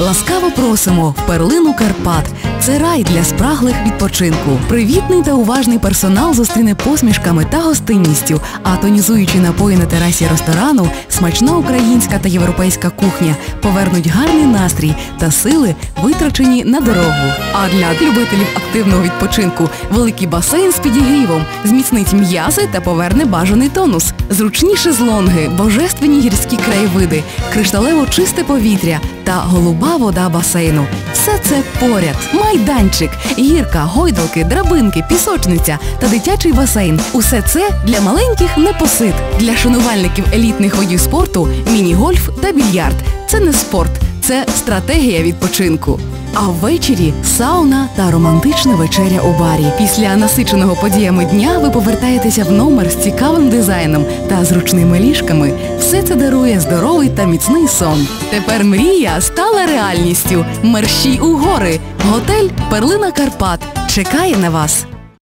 Ласкаво просимо в перлину Карпат. Це рай для спраглих відпочинку. Привітний та уважний персонал зустріне посмішками та гостинністю, а тонізуючі напої на терасі ресторану, смачна українська та європейська кухня повернуть гарний настрій та сили, витрачені на дорогу. А для любителів активного відпочинку великий басейн з підігрівом зміцнить м'язи та поверне бажаний тонус. Зручні шезлонги, божественні гірські краєвиди, кришталево чисте повітря та голуба вода басейну. Все це поряд. Майданчик, гірка, гойдалки, драбинки, пісочниця та дитячий басейн. Усе це для маленьких непосид. Для шанувальників елітних водів спорту міні-гольф та більярд. Це не спорт, це стратегія відпочинку. А ввечері сауна та романтична вечеря у барі. Після насиченого подіями дня ви повертаєтеся в номер з цікавим дизайном та зручними ліжками. Все це дарує здоровий та міцний сон. Тепер мрія стала реальністю. Мерщій у гори. Готель Перлина Карпат чекає на вас.